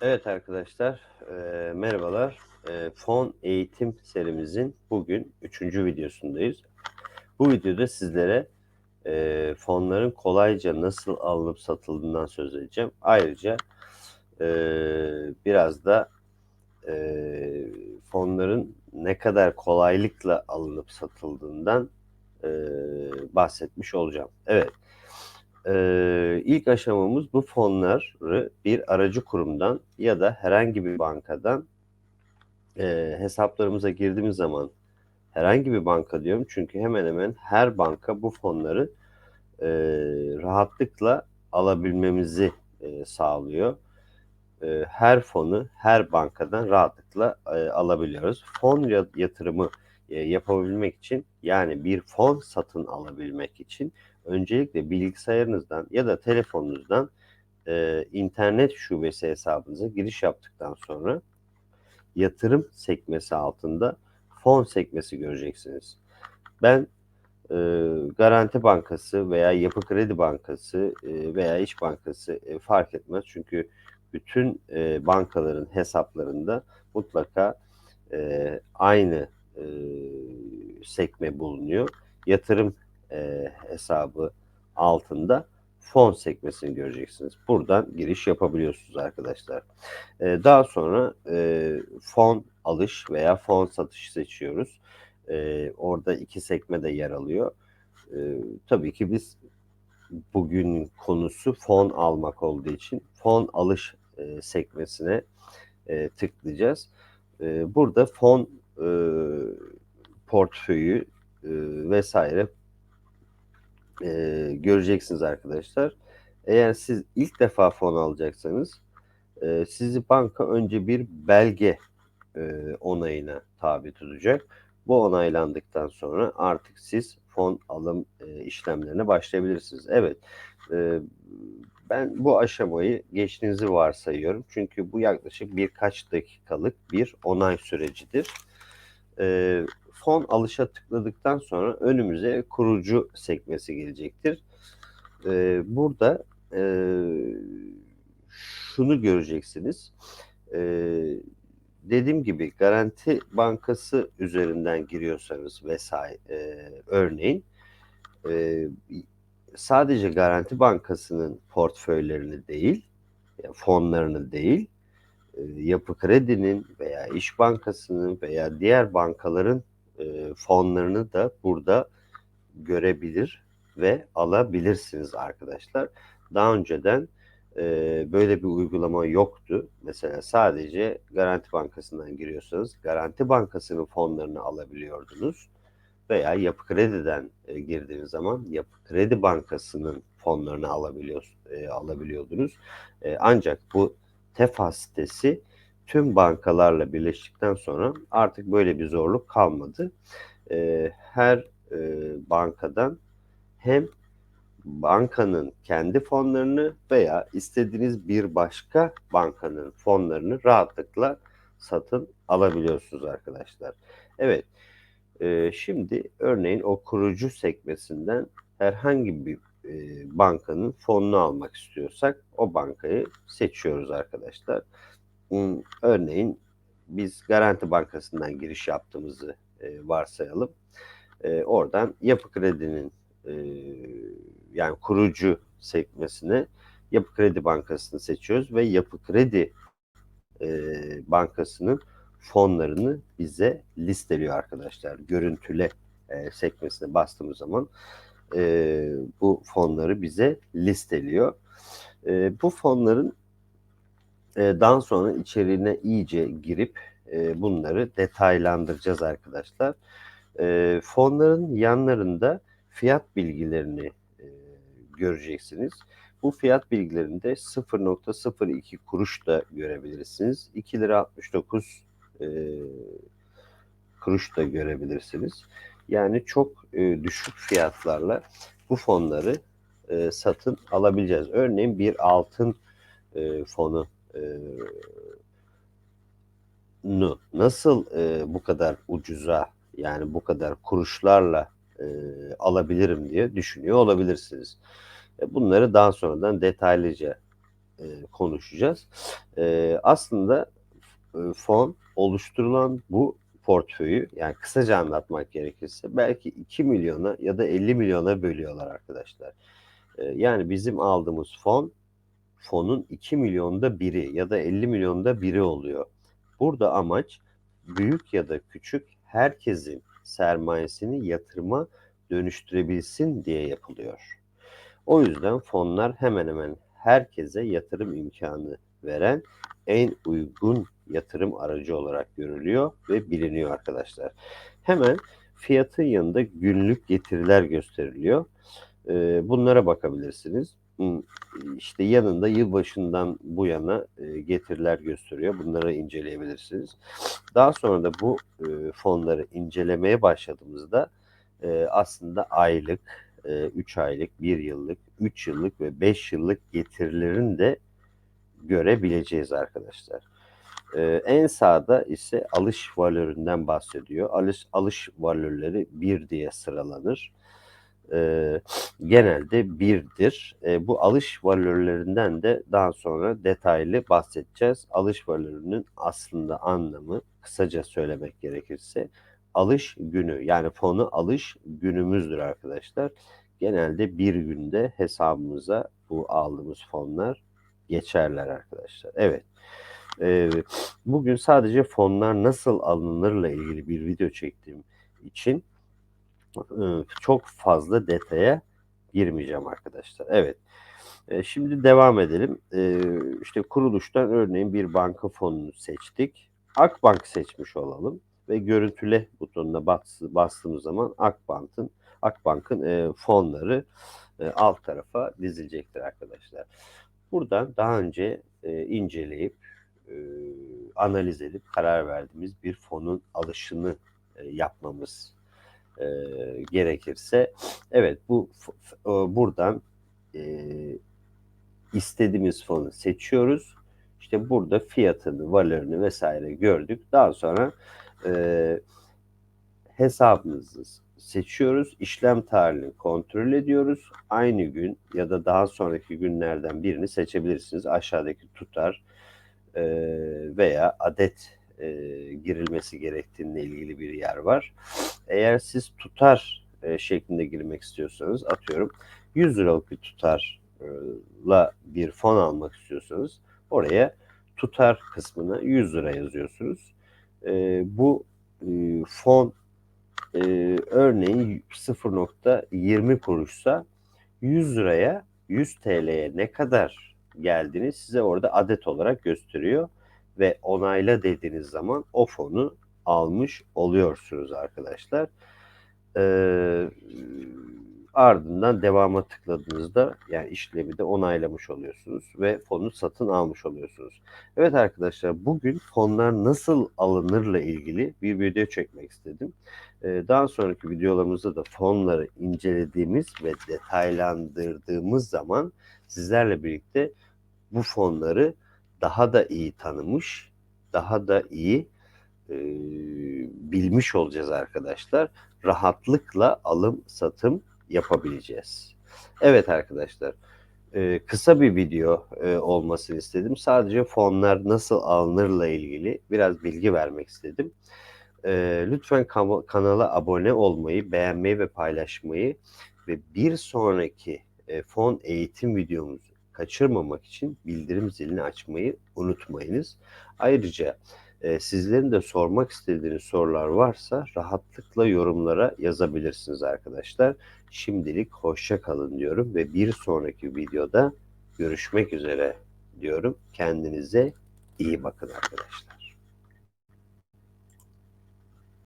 Evet arkadaşlar, eee, merhabalar. Eee, fon eğitim serimizin bugün üçüncü videosundayız. Bu videoda sizlere eee, fonların kolayca nasıl alınıp satıldığından söz edeceğim. Ayrıca eee, biraz da eee, fonların ne kadar kolaylıkla alınıp satıldığından eee, bahsetmiş olacağım. Evet. Eee, ilk aşamamız bu fonları bir aracı kurumdan ya da herhangi bir bankadan eee, hesaplarımıza girdiğimiz zaman herhangi bir banka diyorum çünkü hemen hemen her banka bu fonları eee, rahatlıkla alabilmemizi eee, sağlıyor. Eee, her fonu her bankadan rahatlıkla eee, alabiliyoruz. Fon ya- yatırımı eee, yapabilmek için yani bir fon satın alabilmek için öncelikle bilgisayarınızdan ya da telefonunuzdan eee, internet şubesi hesabınıza giriş yaptıktan sonra yatırım sekmesi altında fon sekmesi göreceksiniz. Ben e, Garanti Bankası veya Yapı Kredi Bankası e, veya İş Bankası e, fark etmez. Çünkü bütün e, bankaların hesaplarında mutlaka e, aynı e, sekme bulunuyor. Yatırım e, hesabı altında fon sekmesini göreceksiniz. Buradan giriş yapabiliyorsunuz arkadaşlar. E, daha sonra e, fon alış veya fon satış seçiyoruz. E, orada iki sekme de yer alıyor. E, tabii ki biz bugün konusu fon almak olduğu için fon alış e, sekmesine e, tıklayacağız. E, burada fon e, portföyü e, vesaire e, göreceksiniz arkadaşlar. Eğer siz ilk defa fon alacaksanız e, sizi banka önce bir belge e, onayına tabi tutacak. Bu onaylandıktan sonra artık siz fon alım e, işlemlerine başlayabilirsiniz. Evet, e, ben bu aşamayı geçtiğinizi varsayıyorum. Çünkü bu yaklaşık birkaç dakikalık bir onay sürecidir. E, fon alışa tıkladıktan sonra önümüze kurucu sekmesi gelecektir. E, burada e, şunu göreceksiniz. E, dediğim gibi Garanti Bankası üzerinden giriyorsanız vesaire e, örneğin e, sadece Garanti Bankası'nın portföylerini değil, fonlarını değil, e, Yapı Kredi'nin veya İş Bankası'nın veya diğer bankaların e, fonlarını da burada görebilir ve alabilirsiniz arkadaşlar. Daha önceden e, böyle bir uygulama yoktu. Mesela sadece Garanti Bankası'ndan giriyorsanız Garanti Bankası'nın fonlarını alabiliyordunuz. Veya Yapı Kredi'den e, girdiğiniz zaman Yapı Kredi Bankası'nın fonlarını alabiliyor, e, alabiliyordunuz. E, ancak bu TEFA sitesi tüm bankalarla birleştikten sonra artık böyle bir zorluk kalmadı. E, her e, bankadan hem bankanın kendi fonlarını veya istediğiniz bir başka bankanın fonlarını rahatlıkla satın alabiliyorsunuz arkadaşlar. Evet, e, şimdi örneğin o kurucu sekmesinden herhangi bir e, bankanın fonunu almak istiyorsak o bankayı seçiyoruz arkadaşlar. Örneğin biz Garanti Bankası'ndan giriş yaptığımızı e, varsayalım. E, oradan Yapı Kredi'nin e, yani kurucu sekmesine Yapı Kredi Bankası'nı seçiyoruz ve Yapı Kredi e, Bankası'nın fonlarını bize listeliyor arkadaşlar. Görüntüle e, sekmesine bastığımız zaman e, bu fonları bize listeliyor. E, bu fonların e, daha sonra içeriğine iyice girip e, bunları detaylandıracağız arkadaşlar. E, fonların yanlarında fiyat bilgilerini e, göreceksiniz. Bu fiyat bilgilerinde 0.02 kuruş da görebilirsiniz. 2 lira 69 e, kuruş da görebilirsiniz. Yani çok e, düşük fiyatlarla bu fonları satın alabileceğiz. Örneğin bir altın fonu nu nasıl e, bu kadar ucuza yani bu kadar kuruşlarla e, alabilirim diye düşünüyor olabilirsiniz. E, bunları daha sonradan detaylıca e, konuşacağız. E, aslında e, fon oluşturulan bu portföyü yani kısaca anlatmak gerekirse belki 2 milyona ya da 50 milyona bölüyorlar arkadaşlar. E, yani bizim aldığımız fon fonun 2 milyonda biri ya da 50 milyonda biri oluyor. Burada amaç büyük ya da küçük herkesin sermayesini yatırıma dönüştürebilsin diye yapılıyor. O yüzden fonlar hemen hemen herkese yatırım imkanı veren en uygun yatırım aracı olarak görülüyor ve biliniyor arkadaşlar. Hemen fiyatın yanında günlük getiriler gösteriliyor. Ee, bunlara bakabilirsiniz. İşte yanında yılbaşından bu yana e, getiriler gösteriyor. Bunları inceleyebilirsiniz. Daha sonra da bu e, fonları incelemeye başladığımızda e, aslında aylık, 3 aylık, 1 yıllık, 3 yıllık ve 5 yıllık getirilerini de görebileceğiz arkadaşlar. En sağda ise alış valöründen bahsediyor. Alış, alış valörleri 1 diye sıralanır. Ee, genelde birdir. Ee, bu alış valörlerinden de daha sonra detaylı bahsedeceğiz. Alış valörünün aslında anlamı kısaca söylemek gerekirse alış günü yani fonu alış günümüzdür arkadaşlar. Genelde bir günde hesabımıza bu aldığımız fonlar geçerler arkadaşlar. Evet. Ee, bugün sadece fonlar nasıl alınırla ilgili bir video çektiğim için e, çok fazla detaya girmeyeceğim arkadaşlar. Evet. E, şimdi devam edelim. E, işte kuruluştan örneğin bir banka fonunu seçtik. Akbank seçmiş olalım ve görüntüle butonuna bastığımız zaman Akbank'ın Akbank'ın e, fonları e, alt tarafa dizilecektir arkadaşlar. Buradan daha önce e, inceleyip analiz edip karar verdiğimiz bir fonun alışını yapmamız e, gerekirse evet bu e, buradan e, istediğimiz fonu seçiyoruz. İşte burada fiyatını, valörünü vesaire gördük. Daha sonra e, hesabımızı seçiyoruz. İşlem tarihini kontrol ediyoruz. Aynı gün ya da daha sonraki günlerden birini seçebilirsiniz. Aşağıdaki tutar e, veya adet e, girilmesi gerektiğine ilgili bir yer var. Eğer siz tutar e, şeklinde girmek istiyorsanız atıyorum 100 liralık bir tutarla bir fon almak istiyorsanız oraya tutar kısmına 100 lira yazıyorsunuz. E, bu e, fon e, örneğin 0.20 kuruşsa 100 liraya 100 TL'ye ne kadar geldiğini size orada adet olarak gösteriyor ve onayla dediğiniz zaman o fonu almış oluyorsunuz arkadaşlar. Ee, ardından devama tıkladığınızda yani işlemi de onaylamış oluyorsunuz ve fonu satın almış oluyorsunuz. Evet arkadaşlar bugün fonlar nasıl alınırla ilgili bir video çekmek istedim. Ee, daha sonraki videolarımızda da fonları incelediğimiz ve detaylandırdığımız zaman sizlerle birlikte bu fonları daha da iyi tanımış, daha da iyi e, bilmiş olacağız arkadaşlar. Rahatlıkla alım satım yapabileceğiz. Evet arkadaşlar e, kısa bir video e, olmasını istedim. Sadece fonlar nasıl alınırla ilgili biraz bilgi vermek istedim. E, lütfen kanala abone olmayı, beğenmeyi ve paylaşmayı ve bir sonraki e, fon eğitim videomuzu kaçırmamak için bildirim zilini açmayı unutmayınız. Ayrıca e, sizlerin de sormak istediğiniz sorular varsa rahatlıkla yorumlara yazabilirsiniz arkadaşlar. Şimdilik hoşça kalın diyorum ve bir sonraki videoda görüşmek üzere diyorum. Kendinize iyi bakın arkadaşlar.